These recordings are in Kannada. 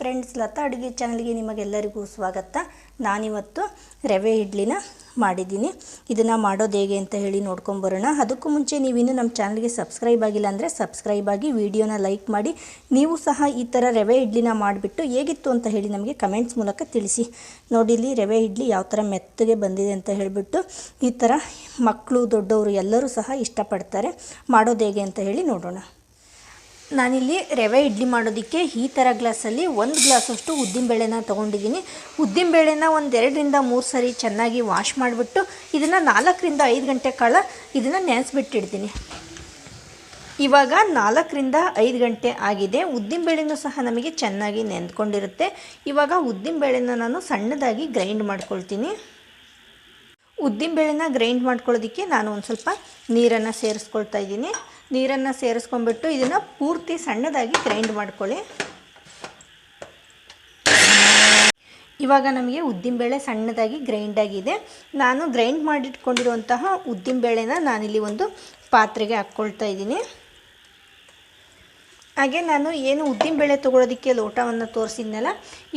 ಫ್ರೆಂಡ್ಸ್ ಲತಾ, ಅಡುಗೆ ಚಾನಲ್ಗೆ ನಿಮಗೆಲ್ಲರಿಗೂ ಸ್ವಾಗತ. ನಾನಿವತ್ತು ರವೆ ಇಡ್ಲಿನ ಮಾಡಿದ್ದೀನಿ. ಇದನ್ನು ಮಾಡೋದು ಹೇಗೆ ಅಂತ ಹೇಳಿ ನೋಡ್ಕೊಂಬರೋಣ ಅದಕ್ಕೂ ಮುಂಚೆ ನೀವಿನ್ನು ನಮ್ಮ ಚಾನಲ್ಗೆ ಸಬ್ಸ್ಕ್ರೈಬ್ ಆಗಿಲ್ಲ ಅಂದರೆ ಸಬ್ಸ್ಕ್ರೈಬ್ ಆಗಿ ವಿಡಿಯೋನ ಲೈಕ್ ಮಾಡಿ. ನೀವು ಸಹ ಈ ಥರ ರವೆ ಇಡ್ಲಿನ ಮಾಡಿಬಿಟ್ಟು ಹೇಗಿತ್ತು ಅಂತ ಹೇಳಿ ನಮಗೆ ಕಮೆಂಟ್ಸ್ ಮೂಲಕ ತಿಳಿಸಿ. ನೋಡಿ, ಇಲ್ಲಿ ರವೆ ಇಡ್ಲಿ ಯಾವ ಥರ ಮೆತ್ತಗೆ ಬಂದಿದೆ ಅಂತ ಹೇಳಿಬಿಟ್ಟು ಈ ಥರ ಮಕ್ಕಳು ದೊಡ್ಡವರು ಎಲ್ಲರೂ ಸಹ ಇಷ್ಟಪಡ್ತಾರೆ. ಮಾಡೋದು ಹೇಗೆ ಅಂತ ಹೇಳಿ ನೋಡೋಣ. ನಾನಿಲ್ಲಿ ರವೆ ಇಡ್ಲಿ ಮಾಡೋದಕ್ಕೆ ಈ ಥರ ಗ್ಲಾಸಲ್ಲಿ ಒಂದು ಗ್ಲಾಸಷ್ಟು ಉದ್ದಿನಬೇಳೆನ ತೊಗೊಂಡಿದ್ದೀನಿ. ಉದ್ದಿನಬೇಳೆನ ಒಂದು ಎರಡರಿಂದ ಮೂರು ಸರಿ ಚೆನ್ನಾಗಿ ವಾಶ್ ಮಾಡಿಬಿಟ್ಟು ಇದನ್ನು ನಾಲ್ಕರಿಂದ ಐದು ಗಂಟೆ ಕಾಲ ಇದನ್ನು ನೆನೆಸ್ಬಿಟ್ಟಿಡ್ತೀನಿ. ಇವಾಗ ನಾಲ್ಕರಿಂದ ಐದು ಗಂಟೆ ಆಗಿದೆ. ಉದ್ದಿನಬೇಳೆನೂ ಸಹ ನಮಗೆ ಚೆನ್ನಾಗಿ ನೆನೆದುಕೊಂಡಿರುತ್ತೆ ಇವಾಗ ಉದ್ದಿನಬೇಳೆನ ನಾನು ಸಣ್ಣದಾಗಿ ಗ್ರೈಂಡ್ ಮಾಡ್ಕೊಳ್ತೀನಿ. ಉದ್ದಿನಬೇಳೆನ ಗ್ರೈಂಡ್ ಮಾಡ್ಕೊಳ್ಳೋದಕ್ಕೆ ನಾನು ಒಂದು ಸ್ವಲ್ಪ ನೀರನ್ನು ಸೇರಿಸ್ಕೊಳ್ತಾ ಇದ್ದೀನಿ. ನೀರನ್ನು ಸೇರಿಸ್ಕೊಂಡ್ಬಿಟ್ಟು ಇದನ್ನು ಪೂರ್ತಿ ಸಣ್ಣದಾಗಿ ಗ್ರೈಂಡ್ ಮಾಡ್ಕೊಳ್ಳಿ. ಇವಾಗ ನಮಗೆ ಉದ್ದಿನಬೇಳೆ ಸಣ್ಣದಾಗಿ ಗ್ರೈಂಡ್ ಆಗಿದೆ. ನಾನು ಗ್ರೈಂಡ್ ಮಾಡಿಟ್ಕೊಂಡಿರುವಂತಹ ಉದ್ದಿನಬೇಳೆನ ನಾನಿಲ್ಲಿ ಒಂದು ಪಾತ್ರೆಗೆ ಹಾಕ್ಕೊಳ್ತಾ ಇದ್ದೀನಿ. ಹಾಗೆ ನಾನು ಏನು ಉದ್ದಿನಬೇಳೆ ತೊಗೊಳೋದಕ್ಕೆ ಲೋಟವನ್ನು ತೋರಿಸಿದ್ನಲ್ಲ,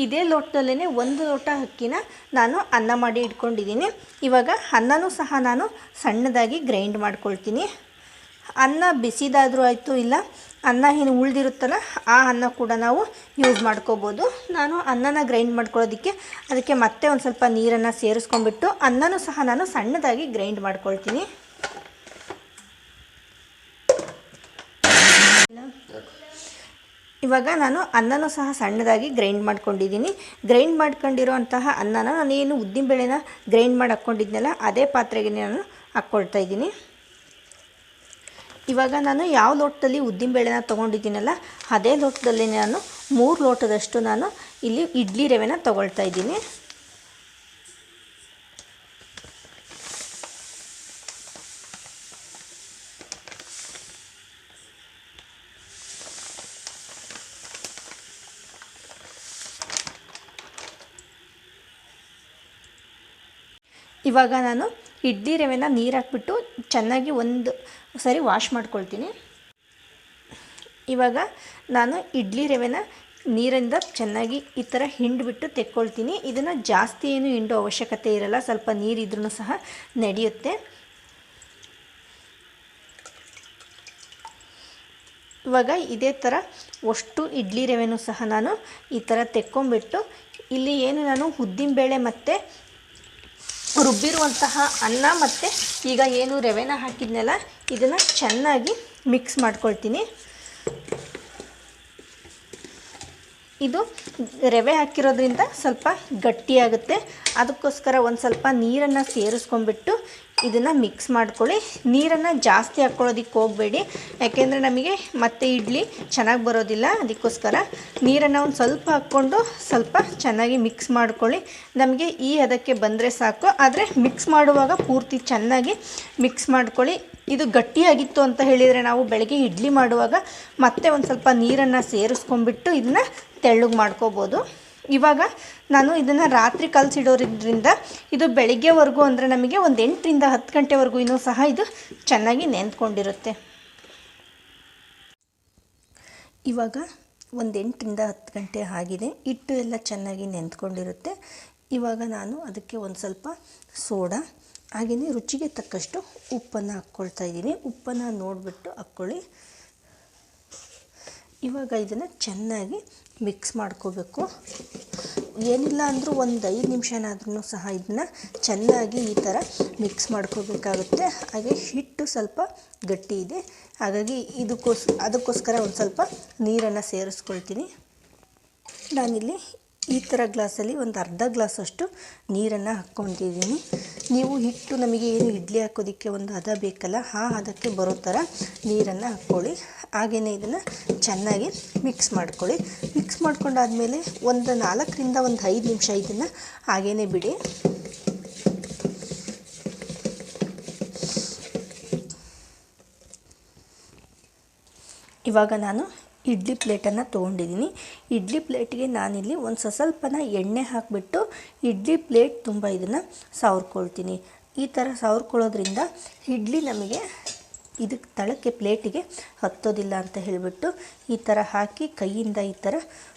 ಇದೇ ಲೋಟದಲ್ಲೇ ಒಂದು ಲೋಟ ಅಕ್ಕಿನ ನಾನು ಅನ್ನ ಮಾಡಿ ಇಟ್ಕೊಂಡಿದ್ದೀನಿ. ಇವಾಗ ಅನ್ನನೂ ಸಹ ನಾನು ಸಣ್ಣದಾಗಿ ಗ್ರೈಂಡ್ ಮಾಡ್ಕೊಳ್ತೀನಿ. ಅನ್ನ ಬಿಸಿದಾದರೂ ಆಯಿತು ಇಲ್ಲ, ಅನ್ನ ಏನು ಉಳಿದಿರುತ್ತಲ್ಲ, ಆ ಅನ್ನ ಕೂಡ ನಾವು ಯೂಸ್ ಮಾಡ್ಕೋಬೋದು. ನಾನು ಅನ್ನನ ಗ್ರೈಂಡ್ ಮಾಡ್ಕೊಳ್ಳೋದಕ್ಕೆ ಅದಕ್ಕೆ ಮತ್ತೆ ಒಂದು ಸ್ವಲ್ಪ ನೀರನ್ನು ಸೇರಿಸ್ಕೊಂಡ್ಬಿಟ್ಟು ಅನ್ನನೂ ಸಹ ನಾನು ಸಣ್ಣದಾಗಿ ಗ್ರೈಂಡ್ ಮಾಡ್ಕೊಳ್ತೀನಿ. ಇವಾಗ ನಾನು ಅನ್ನನೂ ಸಹ ಸಣ್ಣದಾಗಿ ಗ್ರೈಂಡ್ ಮಾಡ್ಕೊಂಡಿದ್ದೀನಿ. ಗ್ರೈಂಡ್ ಮಾಡ್ಕೊಂಡಿರೋಂತಹ ಅನ್ನನ ನಾನೇನು ಉದ್ದಿನಬೇಳೆನ ಗ್ರೈಂಡ್ ಮಾಡಿ ಹಾಕ್ಕೊಂಡಿದ್ನಲ್ಲ ಅದೇ ಪಾತ್ರೆಗೆ ನಾನು ಹಾಕ್ಕೊಳ್ತಾ ಇದ್ದೀನಿ. ಇವಾಗ ನಾನು ಯಾವ ಲೋಟದಲ್ಲಿ ಉದ್ದಿನಬೇಳೆನ ತೊಗೊಂಡಿದ್ದೀನಲ್ಲ, ಅದೇ ಲೋಟದಲ್ಲಿ ನಾನು ಮೂರು ಲೋಟದಷ್ಟು ನಾನು ಇಲ್ಲಿ ಇಡ್ಲಿ ರವೆನ ತೊಗೊಳ್ತಾ ಇದ್ದೀನಿ. ಇವಾಗ ನಾನು ಇಡ್ಲಿ ರವೆನ ನೀರು ಹಾಕ್ಬಿಟ್ಟು ಚೆನ್ನಾಗಿ ಒಂದು ಸರಿ ವಾಶ್ ಮಾಡ್ಕೊಳ್ತೀನಿ. ಇವಾಗ ನಾನು ಇಡ್ಲಿ ರವೆನ ನೀರಿಂದ ಚೆನ್ನಾಗಿ ಈ ಥರ ಹಿಂಡ್ಬಿಟ್ಟು ತೆಕ್ಕೊಳ್ತೀನಿ. ಇದನ್ನು ಜಾಸ್ತಿ ಏನು ಹಿಂಡೋ ಅವಶ್ಯಕತೆ ಇರಲ್ಲ, ಸ್ವಲ್ಪ ನೀರಿದ್ರೂ ಸಹ ನಡೆಯುತ್ತೆ. ಇವಾಗ ಇದೇ ಥರ ಅಷ್ಟು ಇಡ್ಲಿ ರವೆನೂ ಸಹ ನಾನು ಈ ಥರ ತೆಕ್ಕೊಂಬಿಟ್ಟು ಇಲ್ಲಿ ಏನು ನಾನು ಉದ್ದಿನಬೇಳೆ ಮತ್ತು ರುಬ್ಬಿರುವಂತಹ ಅನ್ನ ಮತ್ತು ಈಗ ಏನು ರವೆನ ಹಾಕಿದ್ನಲ್ಲ ಇದನ್ನು ಚೆನ್ನಾಗಿ ಮಿಕ್ಸ್ ಮಾಡ್ಕೊಳ್ತೀನಿ. ಇದು ರವೆ ಹಾಕಿರೋದ್ರಿಂದ ಸ್ವಲ್ಪ ಗಟ್ಟಿಯಾಗುತ್ತೆ. ಅದಕ್ಕೋಸ್ಕರ ಒಂದು ಸ್ವಲ್ಪ ನೀರನ್ನು ಸೇರಿಸ್ಕೊಂಡ್ಬಿಟ್ಟು ಇದನ್ನು ಮಿಕ್ಸ್ ಮಾಡ್ಕೊಳ್ಳಿ. ನೀರನ್ನು ಜಾಸ್ತಿ ಹಾಕ್ಕೊಳ್ಳೋದಕ್ಕೆ ಹೋಗಬೇಡಿ. ಯಾಕೆಂದರೆ ನಮಗೆ ಮತ್ತೆ ಇಡ್ಲಿ ಚೆನ್ನಾಗಿ ಬರೋದಿಲ್ಲ. ಅದಕ್ಕೋಸ್ಕರ ನೀರನ್ನು ಒಂದು ಸ್ವಲ್ಪ ಹಾಕ್ಕೊಂಡು ಸ್ವಲ್ಪ ಚೆನ್ನಾಗಿ ಮಿಕ್ಸ್ ಮಾಡ್ಕೊಳ್ಳಿ. ನಮಗೆ ಈ ಹದಕ್ಕೆ ಬಂದರೆ ಸಾಕು. ಆದರೆ ಮಿಕ್ಸ್ ಮಾಡುವಾಗ ಪೂರ್ತಿ ಚೆನ್ನಾಗಿ ಮಿಕ್ಸ್ ಮಾಡ್ಕೊಳ್ಳಿ. ಇದು ಗಟ್ಟಿಯಾಗಿತ್ತು ಅಂತ ಹೇಳಿದರೆ ನಾವು ಬೆಳಗ್ಗೆ ಇಡ್ಲಿ ಮಾಡುವಾಗ ಮತ್ತೆ ಒಂದು ಸ್ವಲ್ಪ ನೀರನ್ನು ಸೇರಿಸ್ಕೊಂಡ್ಬಿಟ್ಟು ಇದನ್ನ ತೆಳ್ಳಗೆ ಮಾಡ್ಕೋಬೋದು. ಇವಾಗ ನಾನು ಇದನ್ನು ರಾತ್ರಿ ಕಲಸಿಡೋದ್ರಿಂದ ಇದು ಬೆಳಿಗ್ಗೆವರೆಗೂ ಅಂದರೆ ನಮಗೆ ಒಂದು ಎಂಟರಿಂದ ಹತ್ತು ಗಂಟೆವರೆಗೂ ಇನ್ನೂ ಸಹ ಇದು ಚೆನ್ನಾಗಿ ನೆಂದ್ಕೊಂಡಿರುತ್ತೆ ಇವಾಗ ಒಂದು ಎಂಟರಿಂದ ಹತ್ತು ಗಂಟೆ ಆಗಿದೆ. ಹಿಟ್ಟು ಎಲ್ಲ ಚೆನ್ನಾಗಿ ನೆಂದ್ಕೊಂಡಿರುತ್ತೆ ಇವಾಗ ನಾನು ಅದಕ್ಕೆ ಒಂದು ಸ್ವಲ್ಪ ಸೋಡಾ ಹಾಗೆಯೇ ರುಚಿಗೆ ತಕ್ಕಷ್ಟು ಉಪ್ಪನ್ನು ಹಾಕ್ಕೊಳ್ತಾ ಇದ್ದೀನಿ. ಉಪ್ಪನ್ನು ನೋಡಿಬಿಟ್ಟು ಹಾಕ್ಕೊಳ್ಳಿ. ಇವಾಗ ಇದನ್ನು ಚೆನ್ನಾಗಿ ಮಿಕ್ಸ್ ಮಾಡ್ಕೋಬೇಕು. ಏನಿಲ್ಲ ಅಂದರೂ ಒಂದು ಐದು ನಿಮಿಷನಾದ್ರೂ ಸಹ ಇದನ್ನ ಚೆನ್ನಾಗಿ ಈ ಥರ ಮಿಕ್ಸ್ ಮಾಡ್ಕೋಬೇಕಾಗುತ್ತೆ. ಹಾಗೆ ಹಿಟ್ಟು ಸ್ವಲ್ಪ ಗಟ್ಟಿ ಇದೆ. ಹಾಗಾಗಿ ಇದಕ್ಕೋಸ್ ಅದಕ್ಕೋಸ್ಕರ ಒಂದು ಸ್ವಲ್ಪ ನೀರನ್ನು ಸೇರಿಸ್ಕೊಳ್ತೀನಿ. ನಾನಿಲ್ಲಿ ಈ ಥರ ಗ್ಲಾಸಲ್ಲಿ ಒಂದು ಅರ್ಧ ಗ್ಲಾಸಷ್ಟು ನೀರನ್ನು ಹಾಕ್ಕೊಂಡಿದ್ದೀನಿ. ನೀವು ಹಿಟ್ಟು ನಮಗೆ ಏನು ಇಡ್ಲಿ ಹಾಕೋದಕ್ಕೆ ಒಂದು ಹದ ಬೇಕಲ್ಲ, ಆ ಹದಕ್ಕೆ ಬರೋ ಥರ ನೀರನ್ನು ಹಾಕ್ಕೊಳ್ಳಿ. ಹಾಗೆಯೇ ಇದನ್ನು ಚೆನ್ನಾಗಿ ಮಿಕ್ಸ್ ಮಾಡ್ಕೊಳ್ಳಿ. ಮಿಕ್ಸ್ ಮಾಡ್ಕೊಂಡಾದಮೇಲೆ ಒಂದು ನಾಲ್ಕರಿಂದ ಒಂದು ಐದು ನಿಮಿಷ ಇದನ್ನು ಹಾಗೇ ಬಿಡಿ. ಇವಾಗ ನಾನು ಇಡ್ಲಿ ಪ್ಲೇಟನ್ನು ತೊಗೊಂಡಿದ್ದೀನಿ. ಇಡ್ಲಿ ಪ್ಲೇಟ್ಗೆ ನಾನಿಲ್ಲಿ ಒಂದು ಸ್ವಸ್ವಲ್ಪನ ಎಣ್ಣೆ ಹಾಕಿಬಿಟ್ಟು ಇಡ್ಲಿ ಪ್ಲೇಟ್ ತುಂಬ ಇದನ್ನು ಸವರ್ಕೊಳ್ತೀನಿ. ಈ ಥರ ಸವರ್ಕೊಳ್ಳೋದ್ರಿಂದ ಇಡ್ಲಿ ನಮಗೆ ಇದಕ್ಕೆ ತಳಕ್ಕೆ ಪ್ಲೇಟಿಗೆ ಹತ್ತೋದಿಲ್ಲ ಅಂತ ಹೇಳಿಬಿಟ್ಟು ಈ ಥರ ಹಾಕಿ ಕೈಯಿಂದ ಈ ಥರ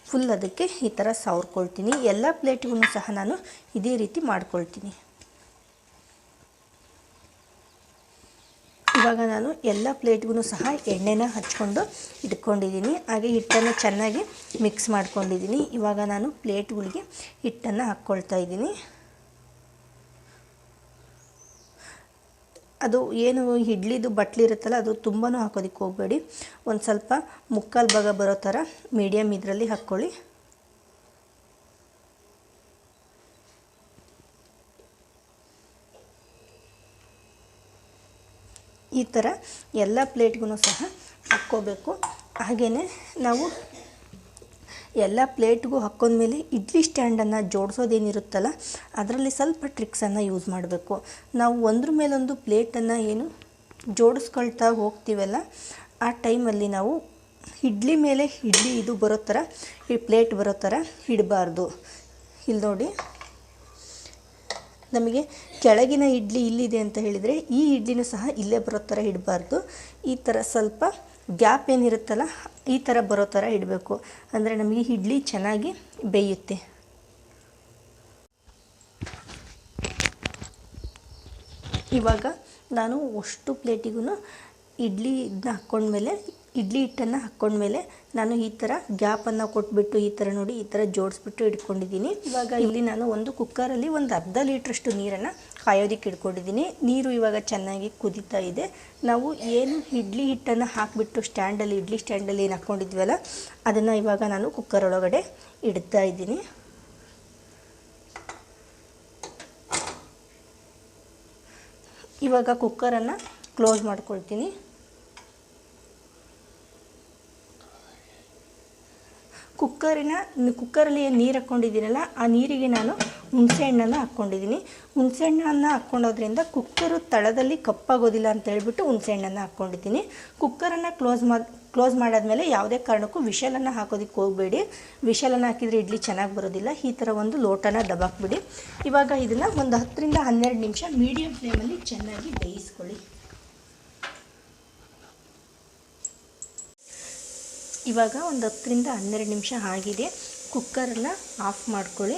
ಫುಲ್ ಅದಕ್ಕೆ ಈ ಥರ ಸವರ್ಕೊಳ್ತೀನಿ. ಎಲ್ಲ ಪ್ಲೇಟಿಗೂ ಸಹ ನಾನು ಇದೇ ರೀತಿ ಮಾಡ್ಕೊಳ್ತೀನಿ. ಇವಾಗ ನಾನು ಎಲ್ಲ ಪ್ಲೇಟ್ಗೂ ಸಹ ಎಣ್ಣೆನ ಹಚ್ಕೊಂಡು ಇಟ್ಕೊಂಡಿದ್ದೀನಿ. ಹಾಗೆ ಹಿಟ್ಟನ್ನು ಚೆನ್ನಾಗಿ ಮಿಕ್ಸ್ ಮಾಡ್ಕೊಂಡಿದ್ದೀನಿ. ಇವಾಗ ನಾನು ಪ್ಲೇಟ್ಗಳಿಗೆ ಹಿಟ್ಟನ್ನು ಹಾಕ್ಕೊಳ್ತಾ ಇದ್ದೀನಿ. ಅದು ಏನು ಇಡ್ಲಿದು ಬಟ್ಲಿರುತ್ತಲ್ಲ ಅದು ತುಂಬಾ ಹಾಕೋದಕ್ಕೆ ಹೋಗಬೇಡಿ. ಒಂದು ಸ್ವಲ್ಪ ಮುಕ್ಕಾಲು ಭಾಗ ಬರೋ ಥರ ಮೀಡಿಯಮ್ ಇದರಲ್ಲಿ ಹಾಕ್ಕೊಳ್ಳಿ. ಈ ಥರ ಎಲ್ಲ ಪ್ಲೇಟ್ಗೂ ಸಹ ಹಾಕ್ಕೋಬೇಕು. ಹಾಗೆಯೇ ನಾವು ಎಲ್ಲ ಪ್ಲೇಟ್ಗೂ ಹಾಕ್ಕೊಂಡ್ಮೇಲೆ ಇಡ್ಲಿ ಸ್ಟ್ಯಾಂಡನ್ನು ಜೋಡಿಸೋದೇನಿರುತ್ತಲ್ಲ, ಅದರಲ್ಲಿ ಸ್ವಲ್ಪ ಟ್ರಿಕ್ಸನ್ನು ಯೂಸ್ ಮಾಡಬೇಕು. ನಾವು ಒಂದ್ರ ಮೇಲೊಂದು ಪ್ಲೇಟನ್ನು ಏನು ಜೋಡಿಸ್ಕೊಳ್ತಾ ಹೋಗ್ತೀವಲ್ಲ, ಆ ಟೈಮಲ್ಲಿ ನಾವು ಇಡ್ಲಿ ಮೇಲೆ ಇಡ್ಲಿ ಇದು ಬರೋ ಥರ ಈ ಪ್ಲೇಟ್ ಬರೋ ಥರ ಇಡಬಾರ್ದು. ಇಲ್ಲಿ ನೋಡಿ ನಮಗೆ ಕೆಳಗಿನ ಇಡ್ಲಿ ಇಲ್ಲಿದೆ ಅಂತ ಹೇಳಿದರೆ ಈ ಇಡ್ಲಿನೂ ಸಹ ಇಲ್ಲೇ ಬರೋ ಥರ ಇಡಬಾರ್ದು. ಈ ಥರ ಸ್ವಲ್ಪ ಗ್ಯಾಪ್ ಏನಿರುತ್ತಲ್ಲ, ಈ ಥರ ಬರೋ ಥರ ಇಡಬೇಕು. ಅಂದರೆ ನಮಗೆ ಇಡ್ಲಿ ಚೆನ್ನಾಗಿ ಬೇಯುತ್ತೆ. ಇವಾಗ ನಾನು ಅಷ್ಟು ಪ್ಲೇಟಿಗೂ ಇಡ್ಲಿ ಇದನ್ನ ಹಾಕ್ಕೊಂಡ್ಮೇಲೆ ಇಡ್ಲಿ ಹಿಟ್ಟನ್ನು ಹಾಕ್ಕೊಂಡ್ಮೇಲೆ ನಾನು ಈ ಥರ ಗ್ಯಾಪನ್ನು ಕೊಟ್ಬಿಟ್ಟು ಈ ಥರ ನೋಡಿ ಈ ಥರ ಜೋಡಿಸ್ಬಿಟ್ಟು ಇಟ್ಕೊಂಡಿದ್ದೀನಿ. ಇವಾಗ ಇಲ್ಲಿ ನಾನು ಒಂದು ಕುಕ್ಕರಲ್ಲಿ ಒಂದು ಅರ್ಧ ಲೀಟ್ರಷ್ಟು ನೀರನ್ನು ಕಾಯೋದಕ್ಕೆ ಇಟ್ಕೊಂಡಿದ್ದೀನಿ. ನೀರು ಇವಾಗ ಚೆನ್ನಾಗಿ ಕುದೀತಾ ಇದೆ. ನಾವು ಏನು ಇಡ್ಲಿ ಹಿಟ್ಟನ್ನು ಹಾಕಿಬಿಟ್ಟು ಸ್ಟ್ಯಾಂಡಲ್ಲಿ ಇಡ್ಲಿ ಸ್ಟ್ಯಾಂಡಲ್ಲಿ ಏನು ಹಾಕ್ಕೊಂಡಿದ್ವಲ್ಲ ಅದನ್ನು ಇವಾಗ ನಾನು ಕುಕ್ಕರ್ ಒಳಗಡೆ ಇಡ್ತಾ ಇದ್ದೀನಿ. ಇವಾಗ ಕುಕ್ಕರನ್ನು ಕ್ಲೋಸ್ ಮಾಡ್ಕೊಳ್ತೀನಿ. ಕುಕ್ಕರಿನ ಕುಕ್ಕರಲ್ಲಿ ಏನು ನೀರು ಹಾಕ್ಕೊಂಡಿದ್ದೀನಲ್ಲ ಆ ನೀರಿಗೆ ನಾನು ಹುಣಸೆಹಣ್ಣನ್ನು ಹಾಕ್ಕೊಂಡಿದ್ದೀನಿ ಹುಣಸೆಹಣ್ಣನ್ನು ಹಾಕ್ಕೊಂಡೋದ್ರಿಂದ ಕುಕ್ಕರು ತಳದಲ್ಲಿ ಕಪ್ಪಾಗೋದಿಲ್ಲ ಅಂತ ಹೇಳ್ಬಿಟ್ಟು ಹುಣಸೆ ಹಣ್ಣನ್ನು ಹಾಕ್ಕೊಂಡಿದ್ದೀನಿ. ಕುಕ್ಕರನ್ನು ಕ್ಲೋಸ್ ಮಾಡಿ, ಕ್ಲೋಸ್ ಮಾಡಾದಮೇಲೆ ಯಾವುದೇ ಕಾರಣಕ್ಕೂ ವಿಷಲನ್ನು ಹಾಕೋದಕ್ಕೆ ಹೋಗಬೇಡಿ. ವಿಷಲನ್ನು ಹಾಕಿದರೆ ಇಡ್ಲಿ ಚೆನ್ನಾಗಿ ಬರೋದಿಲ್ಲ. ಈ ಥರ ಒಂದು ಲೋಟನ ದಬಾಕ್ಬಿಡಿ. ಇವಾಗ ಇದನ್ನು ಒಂದು ಹತ್ತರಿಂದ ಹನ್ನೆರಡು ನಿಮಿಷ ಮೀಡಿಯಮ್ ಫ್ಲೇಮಲ್ಲಿ ಚೆನ್ನಾಗಿ ಬೇಯಿಸ್ಕೊಳ್ಳಿ. ಇವಾಗ ಒಂದು ಹತ್ತರಿಂದ ಹನ್ನೆರಡು ನಿಮಿಷ ಆಗಿದೆ. ಕುಕ್ಕರನ್ನು ಆಫ್ ಮಾಡ್ಕೊಳ್ಳಿ.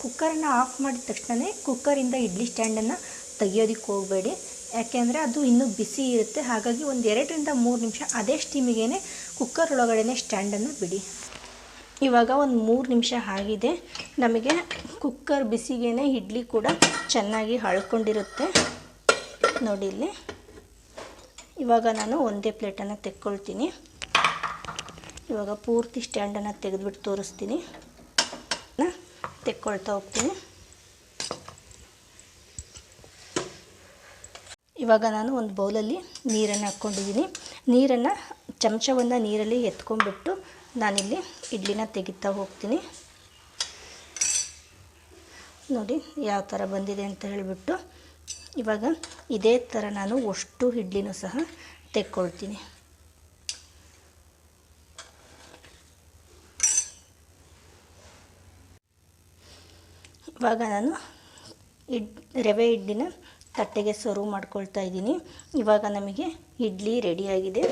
ಕುಕ್ಕರನ್ನು ಆಫ್ ಮಾಡಿದ ತಕ್ಷಣವೇ ಕುಕ್ಕರಿಂದ ಇಡ್ಲಿ ಸ್ಟ್ಯಾಂಡನ್ನು ತೆಗೆಯೋದಕ್ಕೆ ಹೋಗಬೇಡಿ. ಯಾಕೆಂದರೆ ಅದು ಇನ್ನೂ ಬಿಸಿ ಇರುತ್ತೆ. ಹಾಗಾಗಿ ಒಂದು ಎರಡರಿಂದ ಮೂರು ನಿಮಿಷ ಅದೇ ಸ್ಟೀಮಿಗೆ ಕುಕ್ಕರ್ ಒಳಗಡೆ ಸ್ಟ್ಯಾಂಡನ್ನು ಬಿಡಿ. ಇವಾಗ ಒಂದು ಮೂರು ನಿಮಿಷ ಆಗಿದೆ. ನಮಗೆ ಕುಕ್ಕರ್ ಬಿಸಿಗೇ ಇಡ್ಲಿ ಕೂಡ ಚೆನ್ನಾಗಿ ಹಳ್ಕೊಂಡಿರುತ್ತೆ. ನೋಡಿ ಇಲ್ಲಿ. ಇವಾಗ ನಾನು ಒಂದೇ ಪ್ಲೇಟನ್ನು ತೆಕ್ಕೊಳ್ತೀನಿ. ಇವಾಗ ಪೂರ್ತಿ ಸ್ಟ್ಯಾಂಡನ್ನು ತೆಗೆದುಬಿಟ್ಟು ತೋರಿಸ್ತೀನಿ. ತೆಕ್ಕೊಳ್ತಾ ಹೋಗ್ತೀನಿ. ಇವಾಗ ನಾನು ಒಂದು ಬೌಲಲ್ಲಿ ನೀರನ್ನು ಹಾಕ್ಕೊಂಡಿದ್ದೀನಿ. ನೀರನ್ನು, ಚಮಚವನ್ನು ನೀರಲ್ಲಿ ಎತ್ಕೊಂಡ್ಬಿಟ್ಟು ನಾನಿಲ್ಲಿ ಇಡ್ಲಿನ ತೆಗಿತಾ ಹೋಗ್ತೀನಿ. ನೋಡಿ ಯಾವ ಥರ ಬಂದಿದೆ ಅಂತ ಹೇಳಿಬಿಟ್ಟು ಇವಾಗ ಇದೇ ಥರ ನಾನು ಅಷ್ಟು ಇಡ್ಲಿನೂ ಸಹ ತೆಕ್ಕೊಳ್ತೀನಿ. ಇವಾಗ ನಾನು ಇಡ್ ರವೆ ಇಡ್ಲಿನ ತಟ್ಟೆಗೆ ಸರ್ವ್ ಮಾಡ್ಕೊಳ್ತಾ ಇದ್ದೀನಿ. ಇವಾಗ ನಮಗೆ ಇಡ್ಲಿ ರೆಡಿಯಾಗಿದೆ